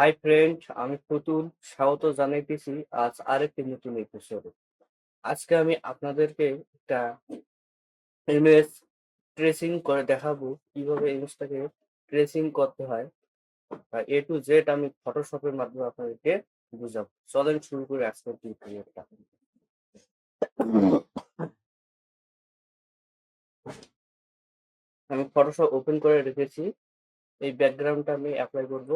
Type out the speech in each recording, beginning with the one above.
Hi friend আমি পুতুল। স্বাগত জানাইতেছি আজ আরেকটি নতুন এপিসোডে আজকে আমি আপনাদেরকে একটা ইমেজ ট্রেসিং করে দেখাবো, কীভাবে ইমেজটাকে ট্রেসিং করতে হয়। এ টু জেড আমি ফটোশপের মাধ্যমে আপনাদেরকে বুঝাবো। চলেন শুরু করে আজকের টিউটোরিয়ালটা আমি ফটোশপ ওপেন করে রেখেছি। এই ব্যাকগ্রাউন্ডটা আমি অ্যাপ্লাই করব।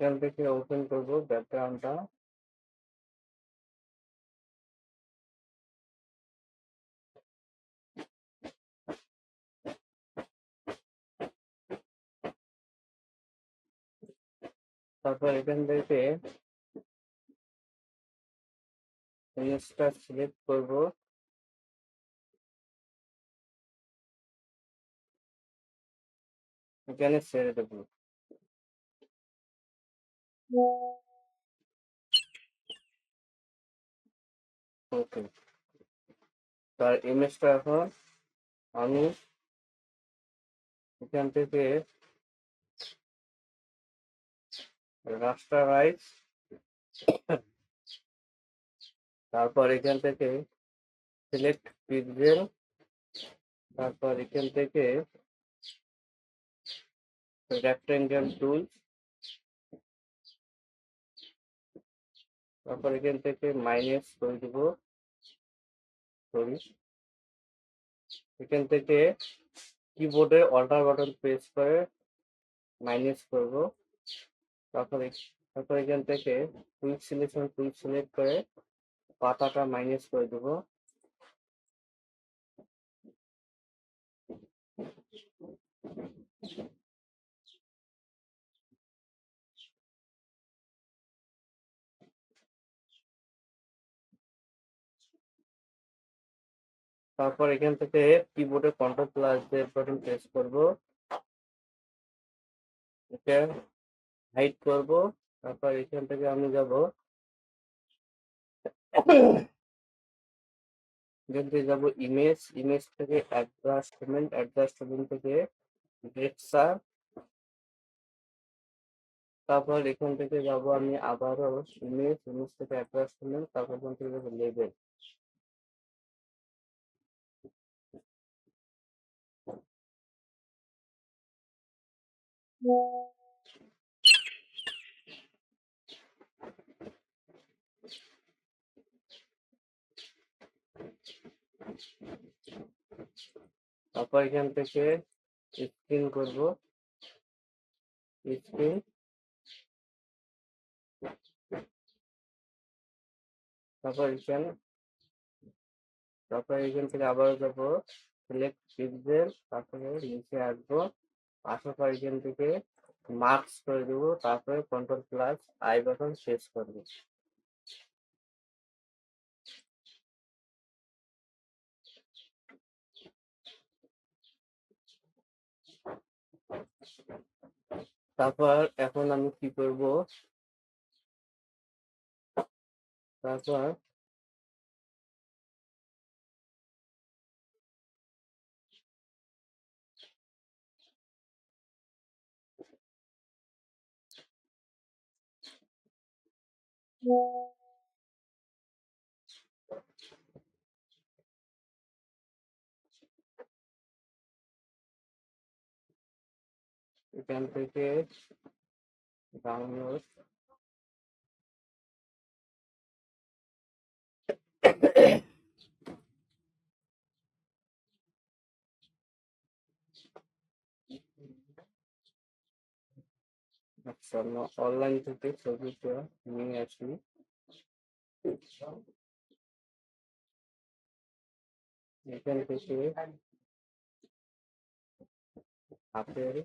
এখান থেকে ওপেন করব ব্যাকগ্রাউন্ডটা তারপর এখান থেকে ইমেজটা সিলেক্ট করব এখানে ছেড়ে দেবো ওকে। তার ইমেজটা এখন আমি এখান থেকে রাস্টারাইজ তারপর এখান থেকে সিলেক্ট পিক্সেল তারপর এখান থেকে রেক্টেঙ্গেল টুল তারপর এখান থেকে মাইনাস করে দিব। এখান থেকে কিবোর্ডে অল্টার বাটন প্রেস করে মাইনাস করব তারপর তারপর এখান থেকে কুইক সিলেকশন কুইক সিলেক্ট করে পাতাটা মাইনাস করে দেব। তারপর এখান থেকে কিবোর্ডে control plus Z button press করব। এটা হাইড করব। তারপর এখান থেকে আমি যাব। এখান থেকে যাব ইমেজ ইমেজ থেকে অ্যাডজাস্টমেন্ট অ্যাডজাস্টমেন্ট থেকে টেক্সচার তারপর এখান থেকে যাব আমি আবারও ইমেজ ইমেজ থেকে অ্যাডজাস্টমেন্ট তারপর এখান থেকে যাব লেভেল তারপর এখান থেকে স্ক্রিন করব। স্ক্রিন তারপর এখান তারপর এখান থেকে আবার যাব। সিলেক্ট পিক্সেল তারপরে নিচে আসব। আসার পর এখান থেকে মার্কস করে দেবো, তারপরে কন্ট্রোল প্লাস আই বাটন শেষ করব তারপর এখন আমি কি করব? তারপর এখান থেকে ডাউনলোড আচ্ছা অনলাইন থেকে ছবি নিয়ে আসি। এখান থেকে আপেল